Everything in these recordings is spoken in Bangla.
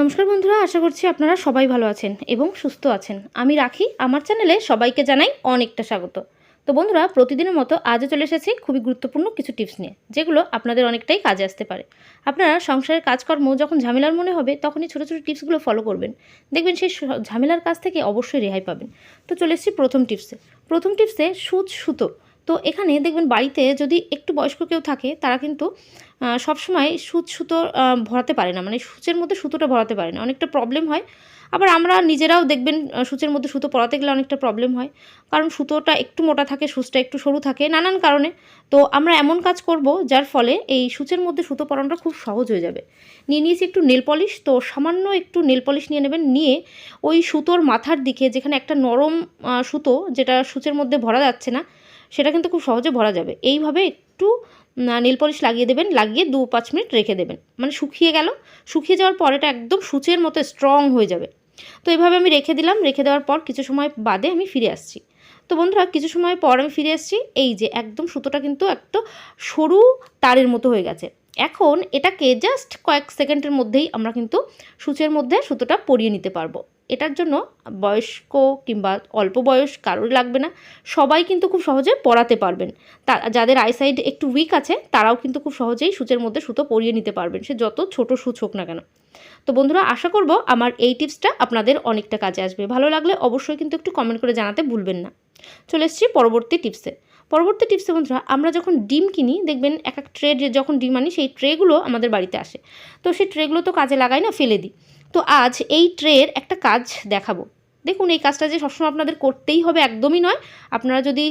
নমস্কার বন্ধুরা, আশা করছি আপনারা সবাই ভালো আছেন এবং সুস্থ আছেন। আমি রাখি, আমার চ্যানেলে সবাইকে জানাই অনেকটা স্বাগত। তো বন্ধুরা, প্রতিদিনের মতো আজও চলে এসেছি খুবই গুরুত্বপূর্ণ কিছু টিপস নিয়ে, যেগুলো আপনাদের অনেকটাই কাজে আসতে পারে। আপনারা সংসারের কাজকর্ম যখন ঝামেলার মনে হবে, তখনই ছোটো ছোটো টিপসগুলো ফলো করবেন। দেখবেন সেই ঝামেলার কাছ থেকে অবশ্যই রেহাই পাবেন। তো চলে এসেছি প্রথম টিপসে। প্রথম টিপসে সুচ সুতো। তো এখানে দেখবেন বাড়িতে যদি একটু বয়স্ক কেউ থাকে, তারা কিন্তু সবসময় সুচ সুতো ভরাতে পারে না। মানে সূচের মধ্যে সুতোটা ভরাতে পারে না। অনেকটা প্রবলেম হয়। আবার আমরা নিজেরাও দেখবেন সূচের মধ্যে সুতো পরাতে গেলে অনেকটা প্রবলেম হয়। কারণ সুতোটা একটু মোটা থাকে, সূচটা একটু সরু থাকে, নানান কারণে। তো আমরা এমন কাজ করব, যার ফলে এই সূচের মধ্যে সুতো পরানোটা খুব সহজ হয়ে যাবে। নিয়ে নিয়েছি একটু নেল পলিশ তো সামান্য একটু নেল পলিশ নিয়ে নেবেন। নিয়ে ওই সুতোর মাথার দিকে, যেখানে একটা নরম সুতো, যেটা সূচের মধ্যে ভরা যাচ্ছে না সেটা কিন্তু খুব সহজে ভরা যাবে। এইভাবে একটু নেল পলিশ লাগিয়ে দেবেন, লাগিয়ে দু পাঁচ মিনিট রেখে দেবেন। মানে শুকিয়ে গেল, শুকিয়ে যাওয়ার পর এটা একদম সূচের মতো স্ট্রং হয়ে যাবে। তো এভাবে আমি রেখে দিলাম, রেখে দেওয়ার পর কিছু সময় বাদে আমি ফিরে আসছি। তো বন্ধুরা, কিছু সময় পর আমি ফিরে এসেছি এই যে একদম সুতোটা কিন্তু একটু সরু তারের মতো হয়ে গেছে। এখন এটাকে জাস্ট কয়েক সেকেন্ডের মধ্যেই আমরা কিন্তু সূচের মধ্যে সুতোটা পরিয়ে নিতে পারব। এটার জন্য বয়স্ক কিংবা অল্প বয়স কারোর লাগবে না। সবাই কিন্তু খুব সহজে পরাতে পারবেন। তা, যাদের আইসাইড একটু উইক আছে, তারাও কিন্তু খুব সহজেই সূচের মধ্যে সুতো পরিয়ে নিতে পারবেন। সে যত ছোট সূচ হোক না কেন। তো বন্ধুরা, আশা করব আমার এই টিপসটা আপনাদের অনেকটা কাজে আসবে। ভালো লাগলে অবশ্যই কিন্তু একটু কমেন্ট করে জানাতে ভুলবেন না। চলে এসেছি পরবর্তী টিপসে পরবর্তী টিপসে বন্ধুরা, আমরা যখন ডিম কিনি, দেখবেন এক এক ট্রে যখন ডিম আনি, সেই ট্রেগুলো আমাদের বাড়িতে আসে। তো সেই ট্রেগুলো তো কাজে লাগাই না, ফেলে দিই। তো আজ এই ট্রের একটা কাজ দেখাবো। দেখুন, এই কাজটা যে সবসময় আপনাদের করতেই হবে একদমই নয়। আপনারা যদি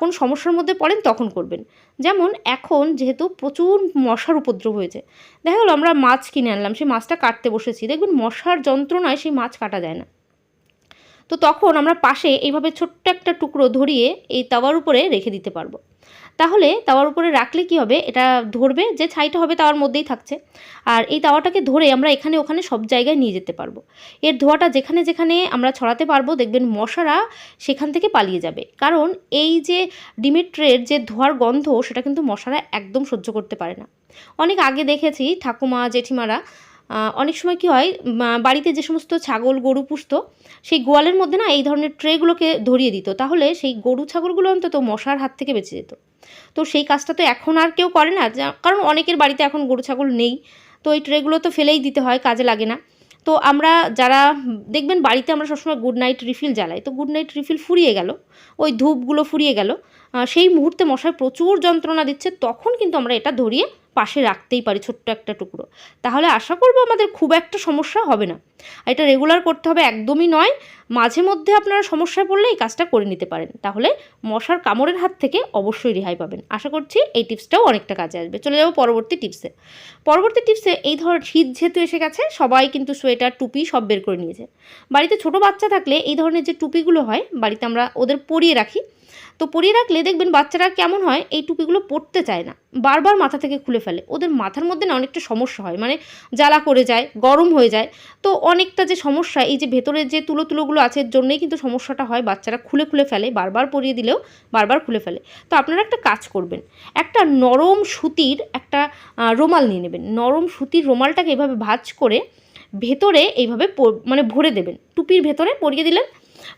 কোনো সমস্যার মধ্যে পড়েন তখন করবেন। যেমন, এখন যেহেতু প্রচুর মশার উপদ্রব হয়েছে। দেখা গেলো, আমরা মাছ কিনে আনলাম, সেই মাছটা কাটতে বসেছি। দেখবেন, মশার যন্ত্রণায় সেই মাছ কাটা যায় না। তো তখন আমরা পাশে এইভাবে ছোট্ট একটা টুকরো ধরিয়ে এই তাওয়ার উপরে রেখে দিতে পারব। তাহলে তাওয়ার উপরে রাখলে কি হবে? এটা ধরবে যে ছাইটা হবে তাওয়ার মধ্যেই থাকছে। আর এই তাওয়াটাকে ধরে আমরা এখানে ওখানে সব জায়গায় নিয়ে যেতে পারব। এর ধোঁয়াটা যেখানে যেখানে আমরা ছড়াতে পারব, দেখবেন মশারা সেখান থেকে পালিয়ে যাবে। কারণ এই যে ডিমের ট্রের যে ধোঁয়ার গন্ধ, সেটা কিন্তু মশারা একদম সহ্য করতে পারে না। অনেক আগে দেখেছি ঠাকুমা, জেঠিমারা অনেক সময় কি হয় বাড়িতে যে সমস্ত ছাগল, গরু পুষতো, সেই গোয়ালের মধ্যে না এই ধরনের ট্রেগুলোকে ধরিয়ে দিত। তাহলে সেই গরু ছাগলগুলো অন্তত মশার হাত থেকে বেঁচে যেত। তো সেই কাজটা তো এখন আর কেউ করে না কারণ অনেকের বাড়িতে এখন গরু ছাগল নেই। তো এই ট্রেগুলো তো ফেলেই দিতে হয়, কাজে লাগে না। তো আমরা যারা, দেখবেন বাড়িতে আমরা সবসময় গুড নাইট রিফিল জ্বালাই। তো গুড নাইট রিফিল ফুরিয়ে গেল, ওই ধূপগুলো ফুরিয়ে গেল। সেই মুহূর্তে মশায় প্রচুর যন্ত্রণা দিচ্ছে, তখন কিন্তু আমরা এটা ধরিয়ে পাশে রাখতেই পারি ছোট্ট একটা টুকরো। তাহলে আশা করব আমাদের খুব একটা সমস্যা হবে না। এটা রেগুলার করতে হবে একদমই নয়। মাঝে মধ্যে আপনারা সমস্যায় পড়লে এই কাজটা করে নিতে পারেন। তাহলে মশার কামড়ের হাত থেকে অবশ্যই রেহাই পাবেন। আশা করছি এই টিপসটাও অনেকটা কাজে আসবে। চলে যাব পরবর্তী টিপসে। পরবর্তী টিপসে এই ধর শীত যেহেতু এসে গেছে, সবাই কিন্তু সোয়েটার, টুপি সব বের করে নিয়েছে। বাড়িতে ছোট বাচ্চা থাকলে এই ধরনের যে টুপিগুলো হয়, বাড়িতে আমরা ওদের পরিয়ে রাখি। তো পরিয়ে রাখলে দেখবেন বাচ্চারা কেমন হয়, এই টুপিগুলো পরতে চায় না। বারবার মাথা থেকে খুলে ফেলে। ওদের মাথার মধ্যে না অনেকটা সমস্যা হয় মানে জ্বালা করে যায়, গরম হয়ে যায়। তো অনেকটা যে সমস্যা, এই যে ভেতরের যে তুলো তুলোগুলো আছে, এর জন্যই কিন্তু সমস্যাটা হয়। বাচ্চারা খুলে খুলে ফেলে, বারবার পরিয়ে দিলেও বারবার খুলে ফেলে। তো আপনারা একটা কাজ করবেন, একটা নরম সুতির একটা রুমাল নিয়ে নেবেন। নরম সুতির রুমালটাকে এভাবে ভাজ করে ভেতরে এইভাবে মানে ভরে দেবেন। টুপির ভেতরে পরিয়ে দিলেন,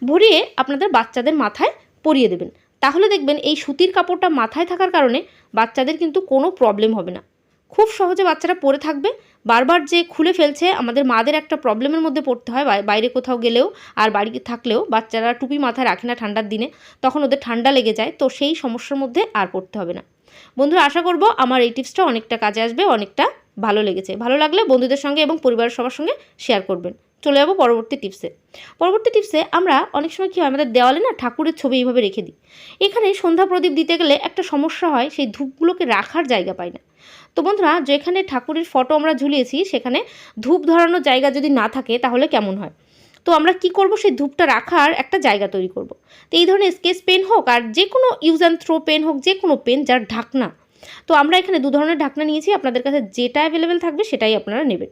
ভরিয়ে আপনাদের বাচ্চাদের মাথায় পরিয়ে দেবেন। তাহলে দেখবেন এই সুতির কাপড়টা মাথায় থাকার কারণে বাচ্চাদের কিন্তু কোনো প্রবলেম হবে না। খুব সহজে বাচ্চারা পরে থাকবে। বারবার যে খুলে ফেলছে, আমাদের মাদের একটা প্রবলেমের মধ্যে পড়তে হয়। বাইরে কোথাও গেলেও আর বাড়িতে থাকলেও বাচ্চারা টুপি মাথায় রাখে না ঠান্ডার দিনে। তখন ওদের ঠান্ডা লেগে যায়। তো সেই সমস্যার মধ্যে আর পড়তে হবে না। বন্ধুরা, আশা করব আমার এই টিপসটা অনেকটা কাজে আসবে, অনেকটা ভালো লেগেছে। ভালো লাগলে বন্ধুদের সঙ্গে এবং পরিবারের সবার সঙ্গে শেয়ার করবেন। চলে যাব পরবর্তী টিপসে পরবর্তী টিপসে আমরা অনেক সময় কী হয়, আমাদের দেওয়ালে না ঠাকুরের ছবি এইভাবে রেখে দিই। এখানে সন্ধ্যা প্রদীপ দিতে গেলে একটা সমস্যা হয়, সেই ধূপগুলোকে রাখার জায়গা পায় না। তো বন্ধুরা, যেখানে ঠাকুরের ফটো আমরা ঝুলিয়েছি, সেখানে ধূপ ধরানোর জায়গা যদি না থাকে, তাহলে কেমন হয়? তো আমরা কি করব, সেই ধূপটা রাখার একটা জায়গা তৈরি করব। তো এই ধরনের স্কেচ পেন হোক আর যে কোনো ইউজ অ্যান্ড থ্রো পেন হোক, যে কোনো পেন যার ঢাকনা। তো আমরা এখানে দু ধরনের ঢাকনা নিয়েছি, আপনাদের কাছে যেটা অ্যাভেলেবেল থাকবে, সেটাই আপনারা নেবেন।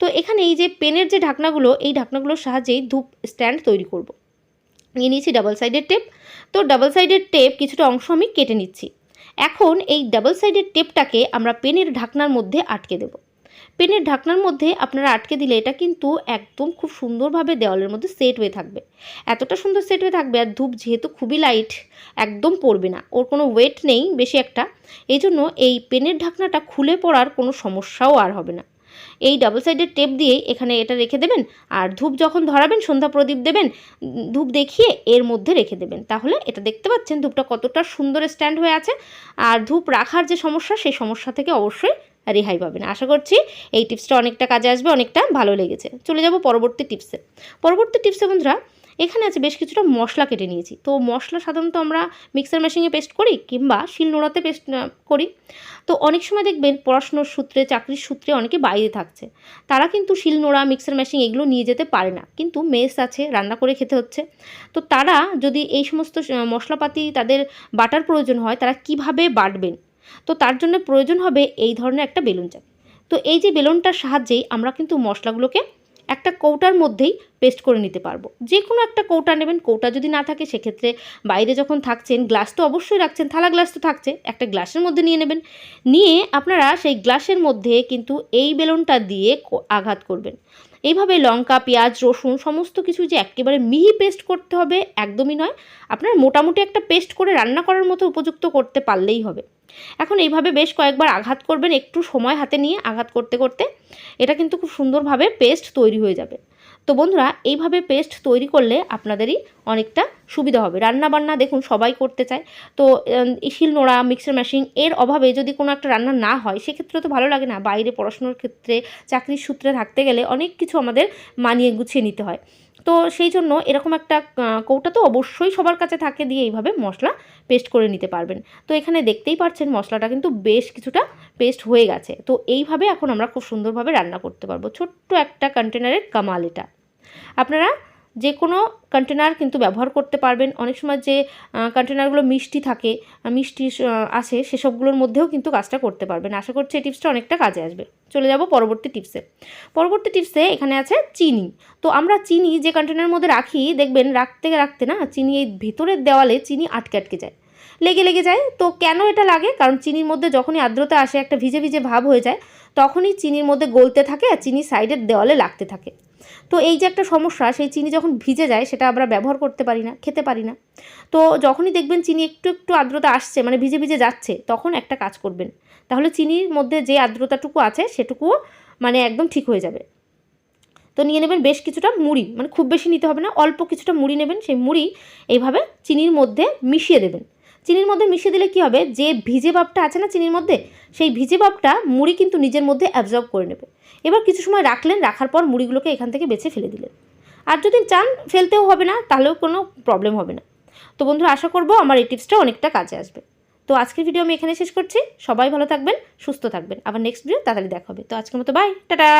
তো এখানে এই যে পেনের যে ঢাকনাগুলো, এই ঢাকনাগুলোর সাহায্যেই ধূপ স্ট্যান্ড তৈরি করব। নিয়ে নিয়েছি ডাবল সাইডের টেপ তো ডাবল সাইডের টেপ কিছুটা অংশ আমি কেটে নিচ্ছি। এখন এই ডাবল সাইডের টেপটাকে আমরা পেনের ঢাকনার মধ্যে আটকে দেব। পেনের ঢাকনার মধ্যে আপনারা আটকে দিলে এটা কিন্তু একদম খুব সুন্দরভাবে দেওয়ালের মধ্যে সেট হয়ে থাকবে। এতটা সুন্দর সেট হয়ে থাকবে আর ধূপ যেহেতু খুবই লাইট একদম পড়বে না। ওর কোনো ওয়েট নেই বেশি একটা। এই জন্য এই পেনের ঢাকনাটা খুলে পড়ার কোনো সমস্যাও আর হবে না। এই ডাবল সাইডের টেপ দিয়ে এখানে এটা রেখে দেবেন, আর ধূপ যখন ধরাবেন, সন্ধ্যা প্রদীপ দেবেন, ধূপ দেখিয়ে এর মধ্যে রেখে দেবেন। তাহলে এটা দেখতে পাচ্ছেন ধূপটা কতটা সুন্দর স্ট্যান্ড হয়ে আছে, আর ধূপ রাখার যে সমস্যা, সেই সমস্যা থেকে অবশ্যই রেহাই পাবেন। আশা করছি এই টিপসটা অনেকটা কাজে আসবে, অনেকটা ভালো লেগেছে। চলে যাব পরবর্তী টিপসে। পরবর্তী টিপসে বন্ধুরা এখানে আছে বেশ কিছুটা মশলা কেটে নিয়েছি। তো মশলা সাধারণত আমরা মিক্সার মেশিনে পেস্ট করি কিংবা শিলনোড়াতে পেস্ট করি। তো অনেক সময় দেখবেন পড়াশুনোর সূত্রে, চাকরির সূত্রে অনেকে বাইরে থাকছে। তারা কিন্তু শিলনোড়া মিক্সার মেশিন এগুলো নিয়ে যেতে পারে না। কিন্তু মেস আছে, রান্না করে খেতে হচ্ছে। তো তারা যদি এই সমস্ত মশলাপাতি তাদের বাটার প্রয়োজন হয়, তারা কীভাবে বাটবেন? তো তার জন্য প্রয়োজন হবে এই ধরনের একটা বেলুন চাকি তো এই যে বেলুনটার সাহায্যেই আমরা কিন্তু মশলাগুলোকে একটা কৌটার মধ্যেই পেস্ট করে নিতে পারব। যে কোনো একটা কৌটা নেবেন, কৌটা যদি না থাকে সেক্ষেত্রে বাইরে যখন থাকছেন গ্লাস তো অবশ্যই রাখছেন, থালা গ্লাস তো থাকছে, একটা গ্লাসের মধ্যে নিয়ে নেবেন। নিয়ে আপনারা সেই গ্লাসের মধ্যে কিন্তু এই বেলুনটা দিয়ে আঘাত করবেন। এইভাবে লঙ্কা, পেঁয়াজ, রসুন সমস্ত কিছু যে একেবারে মিহি পেস্ট করতে হবে একদমই নয়, আপনার মোটামুটি একটা পেস্ট করে রান্না করার মতো উপযুক্ত করতে পারলেই হবে। এখন এইভাবে বেশ কয়েকবার আঘাত করবেন একটু সময় হাতে নিয়ে আঘাত করতে করতে। এটা কিন্তু খুব সুন্দরভাবে পেস্ট তৈরি হয়ে যাবে। তো বন্ধুরা এইভাবে পেস্ট তৈরি করলে আপনাদেরই অনেকটা সুবিধা হবে। রান্না বান্না দেখুন সবাই করতে চায়। তো উম, নোড়া মিক্সার মেশিন এর অভাবে যদি কোনো একটা রান্না না হয় সেক্ষেত্রে তো ভালো লাগে না। বাইরে পড়াশোনার ক্ষেত্রে চাকরির সূত্রে থাকতে গেলে অনেক কিছু আমাদের মানিয়ে গুছিয়ে নিতে হয়। তো সেই জন্য এরকম একটা কৌটা তো অবশ্যই সবার কাছে থাকে দিয়ে এইভাবে মশলা পেস্ট করে নিতে পারবেন। তো এখানে দেখতেই পাচ্ছেন মশলাটা কিন্তু বেশ কিছুটা পেস্ট হয়ে গেছে। তো এইভাবে এখন আমরা খুব সুন্দরভাবে রান্না করতে পারব। ছোট্ট একটা কন্টেনারের কামাল এটা। আপনারা যে কোনো কন্টেনার কিন্তু ব্যবহার করতে পারবেন। অনেক সময় যে কন্টেনারগুলো মিষ্টি থাকে মিষ্টি আসে সেসবগুলোর মধ্যেও কিন্তু কাজটা করতে পারবেন। আশা করছি এই টিপসটা অনেকটা কাজে আসবে। চলে যাব পরবর্তী টিপসে পরবর্তী টিপসে এখানে আছে চিনি। তো আমরা চিনি যে কন্টেনারের মধ্যে রাখি, দেখবেন রাখতে রাখতে না চিনি এই ভেতরের দেওয়ালে চিনি আটকে আটকে যায়। লেগে লেগে যায়। তো কেন এটা লাগে? কারণ চিনির মধ্যে যখনই আর্দ্রতা আসে, একটা ভিজে ভিজে ভাব হয়ে যায়, তখনই চিনির মধ্যে গলতে থাকে আর চিনি সাইডের দেওয়ালে লাগতে থাকে। তো এই যে একটা সমস্যা, সেই চিনি যখন ভিজে যায় সেটা আমরা ব্যবহার করতে পারি না, খেতে পারি না। তো যখনই দেখবেন চিনি একটু একটু আর্দ্রতা আসছে মানে ভিজে ভিজে যাচ্ছে, তখন একটা কাজ করবেন। তাহলে চিনির মধ্যে যে আর্দ্রতাটুকু আছে সেটুকুও মানে একদম ঠিক হয়ে যাবে। তো নিয়ে নেবেন বেশ কিছুটা মুড়ি মানে খুব বেশি নিতে হবে না, অল্প কিছুটা মুড়ি নেবেন, সেই মুড়ি এইভাবে চিনির মধ্যে মিশিয়ে দেবেন। চিনির মধ্যে মিশিয়ে দিলে কি হবে? যে ভিজে ভাবটা আছে না চিনির মধ্যে, সেই ভিজে ভাবটা মুড়ি কিন্তু নিজের মধ্যে অ্যাবজর্ব করে নেবে। এবার কিছু সময় রাখলেন, রাখার পর মুড়িগুলোকে এখান থেকে বেছে ফেলে দিলেন। আর যদি চান ফেলতেও হবে না, তাহলেও কোনো প্রবলেম হবে না। তো বন্ধুরা, আশা করব আমার এই টিপসটা অনেকটা কাজে আসবে। তো আজকের ভিডিও আমি এখানে শেষ করছি। সবাই ভালো থাকবেন, সুস্থ থাকবেন। আবার নেক্সট ভিডিও তাড়াতাড়ি দেখা হবে। তো আজকের মতো বাই টাটা!